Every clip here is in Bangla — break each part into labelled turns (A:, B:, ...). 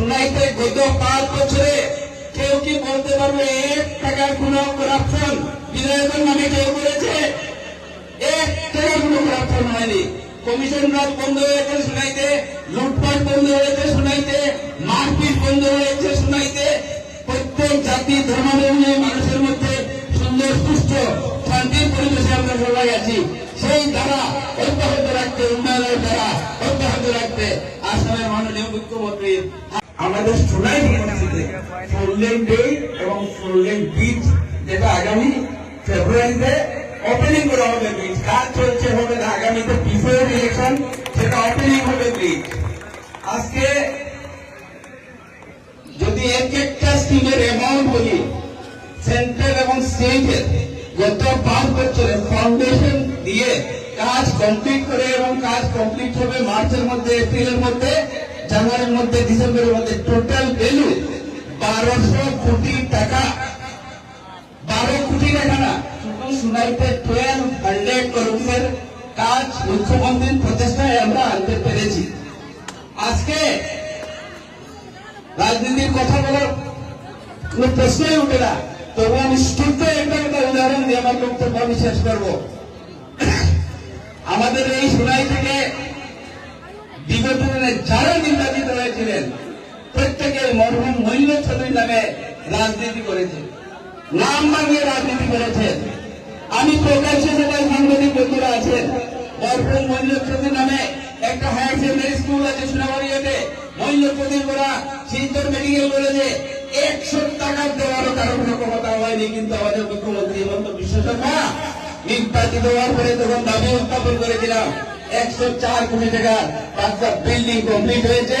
A: শুনাইতে গত পাঁচ বছরে কেউ কি বলতে পারবে? এক টাকার কোন করাপশন বিধায়কের নামে কেউ করেছে? এক টাকার কোন করাপশন হয়নি। কমিশন রাজ বন্ধ হয়েছে শুনাইতে, লুটপাট বন্ধ হয়েছে শুনাইতে, মারপিট বন্ধ হয়েছে শুনাইতে। প্রত্যেক জাতি ধর্মাবলম্বী মানুষের মধ্যে সুন্দর, সুস্থ, শান্তির পরিবেশে আমরা সবাই আছি। সেই দ্বারা অব্যাহত রাখতে, উন্নয়নের দ্বারা অব্যাহত রাখতে আসামের মাননীয় মুখ্যমন্ত্রী আমাদের সোনাই ইউনিভার্সিটিতে ফোরলেন ডে এবং ফোরলেন বিচ যেটা আগামী ফেব্রুয়ারিতে ওপেনিং করা হবে ব্রিজ কাজ চলছে হবে আগামীতে বিফোর ইলেকশন সেটা ওপেনিং হবে ব্রিজ আজকে যদি এক একটা স্কিমের অ্যামাউন্ট বলি সেন্ট্রাল এবং স্টেটের গত পাঁচ বছরে ফাউন্ডেশন দিয়ে কাজ কমপ্লিট করে এবং কাজ কমপ্লিট হবে মার্চের মধ্যে, এপ্রিলের মধ্যে জানুয়ারির মধ্যে ডিসেম্বরের মধ্যে টোটাল ভ্যালু বারোশো কোটি টাকা। বারো কোটি টাকা না টুয়েলভ হান্ড্রেড কাজ মুখ্যমন্ত্রীর প্রচেষ্টায় আমরা আনতে পেরেছি। আজকে রাজনীতির কথা বলার প্রশ্নই উঠে না। তবু আমি একটা উদাহরণ দিয়ে আমার বক্তব্য আমি শেষ করব। আমাদের এই সুনাই থেকে বিগত দিনে যারা মরহুম মৈন্য চৌধুরী নামে রাজনীতি করেছে। নাম বানিয়ে রাজনীতি করেছেন আমি প্রকাশ্যে সবাই সাংবাদিক বন্ধুরা আছেন মরহুম মৈন্য চৌধুরী নামে একটা হায়ার সেকেন্ডারি স্কুল আছে সোনাবাড়িয়াতে। মৈন্য চৌধুরী করা শিলচর মেডিকেল কলেজে একশো টাকা দেওয়ারও কারও কোনো ক্ষমতা হয়নি, কিন্তু আমাদের মুখ্যমন্ত্রী হেমন্ত বিশ্ব শর্মা নির্বাচিত হওয়ার পরে তখন দাবি উত্থাপন করেছিলাম, একশো চার কোটি টাকা পাঁচটা বিল্ডিং কমপ্লিট হয়েছে।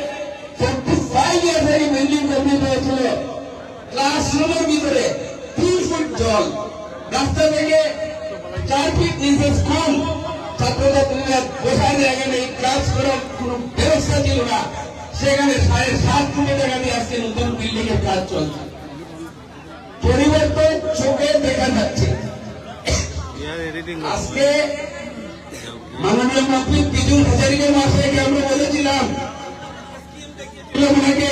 A: হয়েছিল ক্লাসরুমের ভিতরে, তিন ফুট জল। রাস্তা থেকে চার ফিট নিচে স্কুল ছাত্রছাত্রীরা বসার জায়গা নেই ক্লাস করার কোনো ব্যবস্থা ছিল না। সেখানে সাড়ে সাত কোটি টাকা দিয়ে আজকে নতুন বিল্ডিং এর কাজ চলছে। পরিবর্তন চোখে দেখা যাচ্ছে। আজকে মাননীয় মন্ত্রী পিজুল হাজারিকে মহাশয়কে আমরা বলেছিলাম ওনাকে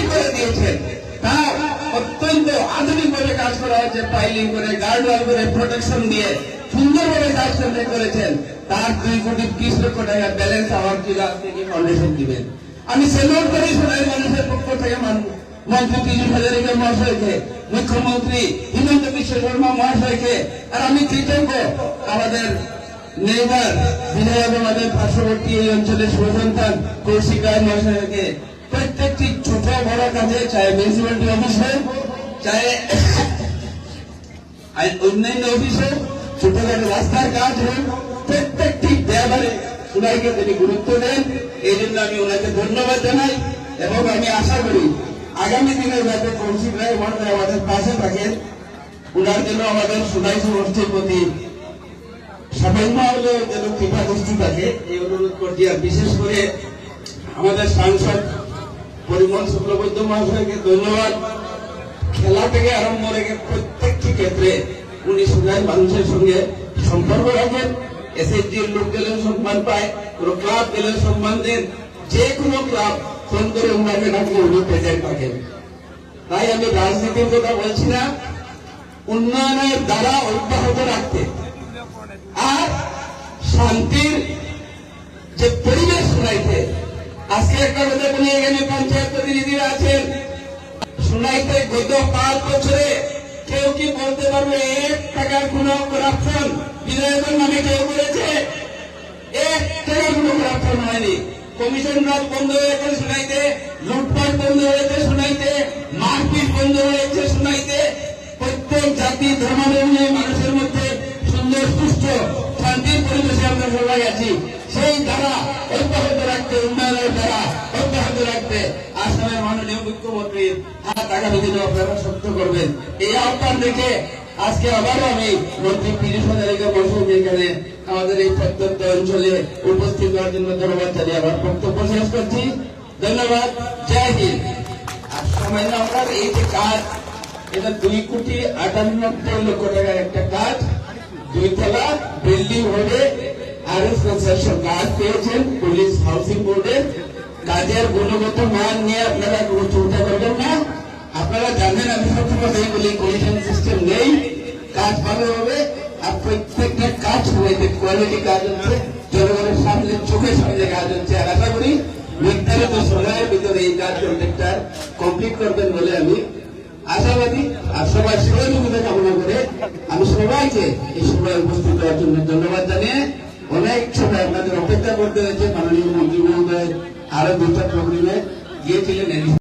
A: হচ্ছে পাইলিং করে গার্ড ওয়াল করে প্রোটেকশন দিয়ে সুন্দরভাবে কাজ কমপ্লিট করেছেন, তার দুই কোটি ত্রিশ লক্ষ টাকা ব্যালেন্স আমার ছিল আজকে ফাউন্ডেশন দিবেন? আমি সেলুট করি সোনাই মানুষের পক্ষ থেকে মন্ত্রী পীযুষ হাজারিকা মহাশয়কে, মুখ্যমন্ত্রী হিমন্ত বিশ্ব শর্মা মহাশয়কে, আর আমি কৃতজ্ঞ আমাদের নেইবার বিধায়ক আমাদের পার্শ্ববর্তী এই অঞ্চলের সুসন্তান কৌশিক মহাশয়কে। প্রত্যেকটি ছোট বড় কাজে চাই মিউনিসিপ্যালিটি অফিস হোক চাই অন্যান্য অফিসে ছোটখাটো রাস্তার কাজ হোক প্রত্যেকটি ব্যাপারে সবাইকে তিনি গুরুত্ব দেন। এই জন্য আমি ওনাকে ধন্যবাদ জানাই এবং আমি আশা করি আগামী দিনের যাতে কৌশিক রায় মহাশয় আমাদের পাশে থাকেন। ওনার জন্য আমাদের সুনাই সমষ্টির প্রতি সামান্য হলেও যেন কৃপা দৃষ্টি থাকে, এই অনুরোধ করছি। আর বিশেষ করে আমাদের সাংসদ পরিমল শুক্লবৈদ্য মহাশয়কে ধন্যবাদ। খেলা থেকে আরম্ভ রেখে ক্ষেত্রে উনি সুনাই মানুষের সঙ্গে সম্পর্ক রাখেন। এসএসজির লোক গেলেও সম্মান পায়, কোনো ক্লাব গেলেও সম্মান দেন। যে কোনো ক্লাব ফোন করে উনাকে ডাকলে উনি প্রেজেন্ট থাকেন তাই আমি রাজনীতির কথা বলছি না, উন্নয়নের দ্বারা অব্যাহত রাখতে। আর শান্তির যে পরিবেশ শোনাইতে, আজকে একটা কথা বলি, এখানে পঞ্চায়েত প্রতিনিধিরা আছেন। শোনাইতে গত পাঁচ বছরে কেউ কি বলতে পারবে এক টাকার কোন করাপশন বিধায়কের নামে কেউ করেছে এক টাকার কোন করাপশন হয়নি। কমিশন রাজ বন্ধ হয়েছে শুনাইতে, লুটপাট বন্ধ হয়েছে শুনাইতে, মারপিট বন্ধ হয়েছে শুনাইতে। প্রত্যেক জাতি, ধর্মাবলম্বী মানুষের মধ্যে সুন্দর, সুস্থ, শান্তির পরিবেশে আমরা সবাই আছি। সেই ধারা অব্যাহত রাখতে উন্নয়নের ধারা। আসামের মাননীয় হাত আগামী দিনে আপনারা সত্য করবেন। এই আহ্বান আজকে আবারও আমি মন্ত্রী বসুন এখানে আমাদের এই প্রত্যন্ত অঞ্চলে উপস্থিত হওয়ার জন্য ধন্যবাদ জানিয়ে আমার বক্তব্য শেষ করছি। ধন্যবাদ। জয় হিন্দ। আমরা এই যে কাজ, এটা দুই কোটি আটানব্বই লক্ষ টাকার একটা কাজ। দুইতলা বিল্ডিং হবে। আর এস কনস্ট্রাকশন কাজ পেয়েছেন পুলিশ হাউসিং বোর্ডের কাজের গুণগত মান নিয়ে আপনারা কোনো চিন্তা করবেন না। আপনারা জানেন আমি সত্যি কথাই বলি কমিশন সিস্টেম নেই, কাজ ভালো হবে, আর প্রত্যেকটা কাজ হয়েছে কোয়ালিটি কাজ হচ্ছে, জনগণের সামনে, চোখের সামনে কাজ হচ্ছে। আর আশা করি নির্ধারিত সময়ের ভিতরে এই কাজ প্রত্যেকটা কমপ্লিট করবেন বলে আমি আশাবাদী আর সবাই সহযোগিতা কামনা করে আমি সবাইকে এই সময় উপস্থিত হওয়ার জন্য ধন্যবাদ জানিয়ে অনেক সময় আপনাদের অপেক্ষা করতে হয়েছে। মাননীয় মন্ত্রী মহোদয় আরও দুটা প্রোগ্রামে গিয়েছিলেন